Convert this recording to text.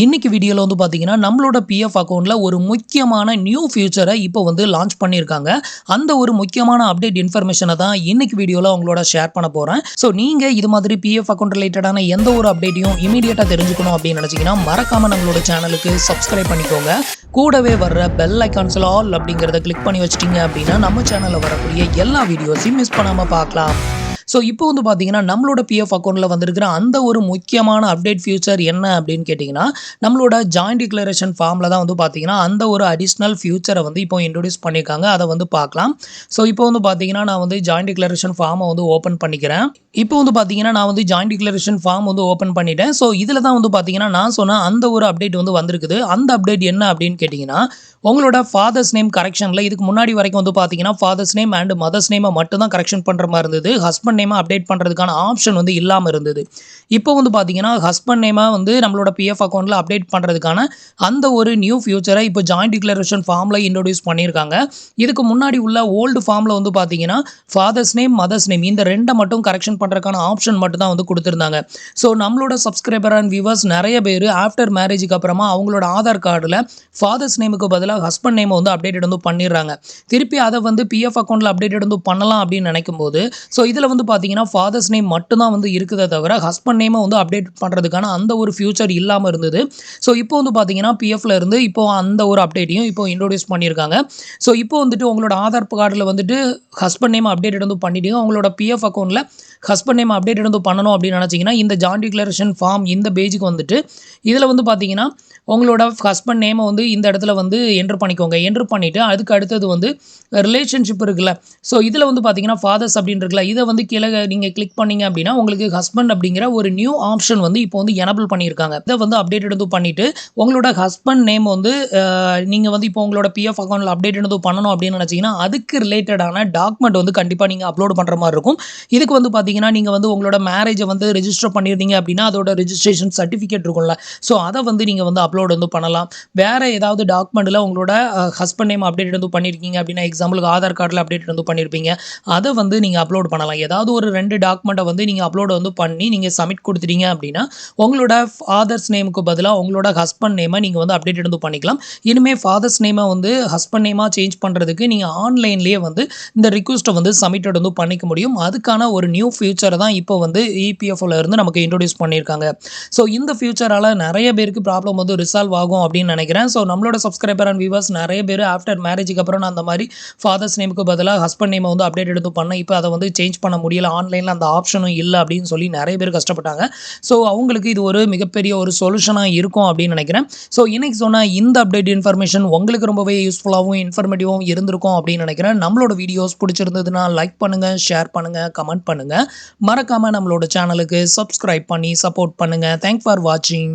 இன்றைக்கி வீடியோவில் வந்து பார்த்தீங்கன்னா நம்மளோட பிஎஃப் அக்கௌண்ட்டில் ஒரு முக்கியமான நியூ ஃபியூச்சரை இப்போ வந்து லான்ச் பண்ணியிருக்காங்க. அந்த ஒரு முக்கியமான அப்டேட் இன்ஃபர்மேஷனை தான் இன்றைக்கி வீடியோவில் உங்களோட ஷேர் பண்ண போகிறேன் ஸோ நீங்கள் இது மாதிரி பிஎஃப் அக்கௌண்ட் ரிலேட்டடான எந்த ஒரு அப்டேட்டையும் இமீடியட்டாக தெரிஞ்சுக்கணும் அப்படின்னு நினச்சிங்கன்னா மறக்காமல் நம்மளோட சேனலுக்கு சப்ஸ்கிரைப் பண்ணிக்கோங்க. கூடவே வர்ற பெல் ஐக்கான்ஸில் ஆல் அப்படிங்கிறத கிளிக் பண்ணி வச்சிட்டிங்க அப்படின்னா நம்ம சேனலில் வரக்கூடிய எல்லா வீடியோஸையும் மிஸ் பண்ணாமல் பார்க்கலாம். ஸோ இப்போ வந்து பார்த்தீங்கன்னா நம்மளோட பிஎஃப் அக்கௌண்ட்டில் வந்திருக்கிற அந்த ஒரு முக்கியமான அப்டேட் ஃபியூச்சர் என்ன அப்படின்னு கேட்டிங்கன்னா நம்மளோட ஜாயிண்ட் டிக்ளரேஷன் ஃபார்மில் தான் வந்து பார்த்தீங்கன்னா அந்த ஒரு அடிஷ்னல் ஃபியூச்சரை வந்து இப்போ இன்ட்ரடியூஸ் பண்ணியிருக்காங்க அதை வந்து பார்க்கலாம். ஸோ இப்போ வந்து பார்த்தீங்கன்னா நான் வந்து ஜாயிண்ட் டிக்ளரேஷன் ஃபார்மை வந்து ஓப்பன் பண்ணிக்கிறேன். இப்போ வந்து பார்த்தீங்கன்னா நான் வந்து ஜாயிண்ட் டிக்ளரேஷன் ஃபார்ம் வந்து ஓப்பன் பண்ணிட்டேன். ஸோ இதில் தான் வந்து பார்த்தீங்கன்னா நான் சொன்ன அந்த ஒரு அப்டேட் வந்து வந்திருக்குது. அந்த அப்டேட் என்ன அப்படின்னு கேட்டிங்கன்னா உங்களோட ஃபாதர்ஸ் நேம் கரெக்ஷனில் இதுக்கு முன்னாடி வரைக்கும் வந்து பார்த்தீங்கன்னா ஃபாதர்ஸ் நேம் அண்ட் மதர்ஸ் நேமை மட்டும் தான் கரெக்ஷன் பண்ணுற மாதிரி இருந்தது. ஹஸ்பண்ட் ஹஸ்பண்ட் நேமாக அப்டேட் பண்ணுறதுக்கான ஆப்ஷன் வந்து இல்லாமல் இருந்தது. இப்போ வந்து பார்த்தீங்கன்னா ஹஸ்பண்ட் நேமாக வந்து நம்மளோட பிஎஃப் அக்கௌண்ட்டில் அப்டேட் பண்ணுறதுக்கான அந்த ஒரு நியூ ஃபியூச்சரை இப்போ ஜாயிண்ட் டிக்ளரேஷன் ஃபார்மில் இன்ட்ரடியூஸ் பண்ணியிருக்காங்க இதுக்கு முன்னாடி உள்ள ஓல்டு ஃபார்மில் வந்து பார்த்தீங்கன்னா ஃபாதர்ஸ் நேம் மதர்ஸ் நேம் இந்த ரெண்டை மட்டும் கரெக்ஷன் பண்ணுறதுக்கான ஆப்ஷன் மட்டும் தான் வந்து கொடுத்துருந்தாங்க. ஸோ நம்மளோட சப்ஸ்கிரைபர் அண்ட் வியூவர்ஸ் நிறைய பேர் ஆஃப்டர் மேரேஜுக்கு அப்புறமா அவங்களோட ஆதார் கார்டில் ஃபாதர்ஸ் நேமுக்கு பதிலாக ஹஸ்பண்ட் நேமை வந்து அப்டேட் வந்து பண்ணிடுறாங்க. திருப்பி அதை வந்து பிஎஃப் அக்கௌண்ட்டில் அப்டேட் வந்து பண்ணலாம் அப்படின்னு நினைக்கும் போது ஸோ இதில் வந்து பார்த்தீங்கன்னா ஃபாதர்ஸ் நேம் மட்டும்தான் வந்து இருக்குதே தவிர ஹஸ்பண்ட் நேமை வந்து அப்டேட் பண்ணுறதுக்கான அந்த ஒரு ஃபியூச்சர் இல்லாமல் இருந்தது. ஸோ இப்போ வந்து பார்த்தீங்கன்னா பிஎஃப்ல இருந்து இப்போ அந்த ஒரு அப்டேட்டையும் இப்போ இன்ட்ரோடியூஸ் பண்ணியிருக்காங்க. ஸோ இப்போ வந்துட்டு உங்களோட ஆதார் கார்டில் வந்துட்டு ஹஸ்பண்ட் நேம் அப்டேட்டட் வந்து பண்ணிட்டீங்க. உங்களோட பிஎஃப் அக்கௌண்ட்டில் ஹஸ்பண்ட் நேம் அப்டேட் வந்து பண்ணணும் அப்படின்னு நினச்சிங்கன்னா இந்த ஜாயின் டிக்ளரேஷன் ஃபார்ம் இந்த பேஜுக்கு வந்துட்டு இதில் வந்து பார்த்தீங்கன்னா உங்களோட ஹஸ்பண்ட் நேமை வந்து இந்த இடத்துல வந்து என்ட்ரு பண்ணிக்கோங்க. என்ட்ரு பண்ணிவிட்டு அதுக்கு அடுத்தது வந்து ரிலேஷன்ஷிப் இருக்குல்ல. ஸோ இதில் வந்து பார்த்தீங்கன்னா ஃபாதர்ஸ் அப்படின்னு இருக்குல்ல இதை வந்து கீழே நீங்கள் கிளிக் பண்ணிங்க அப்படின்னா உங்களுக்கு ஹஸ்பண்ட் அப்படிங்கிற ஒரு நியூ ஆப்ஷன் வந்து இப்போ வந்து எனபிள் பண்ணியிருக்காங்க. இதை வந்து அப்டேட்டட் எடுத்து பண்ணிவிட்டு உங்களோட ஹஸ்பண்ட் நேம் வந்து நீங்கள் வந்து இப்போ உங்களோட பிஎஃப் அக்கௌண்ட்டில் அப்டேட் எடுத்து பண்ணணும் அப்படின்னு நினச்சிங்கன்னா அதுக்கு ரிலேட்டடான டாக்குமெண்ட் வந்து கண்டிப்பாக நீங்கள் அப்லோட் பண்ணுற மாதிரி இருக்கும். இதுக்கு வந்து பார்த்தீங்கன்னா நீங்கள் வந்து உங்களோட மேரேஜை வந்து ரெஜிஸ்டர் பண்ணியிருந்தீங்க அப்படின்னா அதோட ரெஜிஸ்ட்ரேஷன் சர்டிஃபிகேட் இருக்கும்ல. ஸோ அதை வந்து நீங்கள் வந்து அப்லோட் வந்து பண்ணலாம். வேறு ஏதாவது டாக்குமெண்ட்டில் உங்களோட ஹஸ்பண்ட் நேம் அப்டேட் வந்து பண்ணியிருக்கீங்க அப்படின்னா எக்ஸாம்பிளுக்கு ஆதார் கார்டில் அப்டேட் வந்து பண்ணியிருப்பீங்க அதை வந்து நீங்கள் அப்லோட் பண்ணலாம். ஏதாவது ஒரு ரெண்டு டாக்குமெண்ட்டை வந்து நீங்கள் அப்லோட் வந்து பண்ணி நீங்கள் சப்மிட் கொடுத்துட்டீங்க அப்படின்னா உங்களோட ஃபாதர்ஸ் நேமுக்கு பதிலாக உங்களோட ஹஸ்பண்ட் நேமை நீங்கள் வந்து அப்டேட் வந்து பண்ணிக்கலாம். இனிமேல் ஃபாதர்ஸ் நேமை வந்து ஹஸ்பண்ட் நேமாக சேஞ்ச் பண்ணுறதுக்கு நீங்கள் ஆன்லைன்லேயே வந்து இந்த ரிக்வஸ்ட்டை வந்து சப்மிட்டட் வந்து பண்ணிக்க முடியும். அதுக்கான ஒரு நியூ ஃபியூச்சரை தான் இப்போ வந்து இபிஎஃப்ல இருந்து நமக்கு இன்ட்ரோடியூஸ் பண்ணியிருக்காங்க ஸோ இந்த ஃபியூச்சரால் நிறைய பேருக்கு ப்ராப்ளம் வந்து ரிசால்வ் ஆகும் அப்படின்னு நினைக்கிறேன். ஸோ நம்மளோட சப்ஸ்கிரைபர் அண்ட் வியூவர்ஸ் நிறைய பேர் ஆஃப்டர் மேரேஜுக்கு அப்புறம் நான் அந்த மாதிரி ஃபாதர்ஸ் நேமுக்கு பதிலாக ஹஸ்பண்ட் நேமை வந்து அப்டேட் எடுத்து பண்ணேன். இப்போ அதை வந்து சேஞ்ச் பண்ண முடியல. ஆன்லைனில் அந்த ஆப்ஷனும் இல்லை அப்படின்னு சொல்லி நிறைய பேர் கஷ்டப்பட்டாங்க. ஸோ அவங்களுக்கு இது ஒரு மிகப்பெரிய ஒரு சொல்யூஷனாக இருக்கும் அப்படின்னு நினைக்கிறேன். ஸோ இன்றைக்கி சொன்ன இந்த அப்டேட் இன்ஃபர்மேஷன் உங்களுக்கு ரொம்பவே யூஸ்ஃபுல்லாகவும் இன்ஃபர்மேட்டிவாகவும் இருந்திருக்கும் அப்படின்னு நினைக்கிறேன். நம்மளோட வீடியோஸ் பிடிச்சிருந்ததுன்னா லைக் பண்ணுங்கள் ஷேர் பண்ணுங்கள் கமெண்ட் பண்ணுங்கள் மறக்காமல் நம்மளோட சேனலுக்கு சப்ஸ்கிரைப் பண்ணி சப்போர்ட் பண்ணுங்கள் தேங்க் ஃபார் வாட்சிங்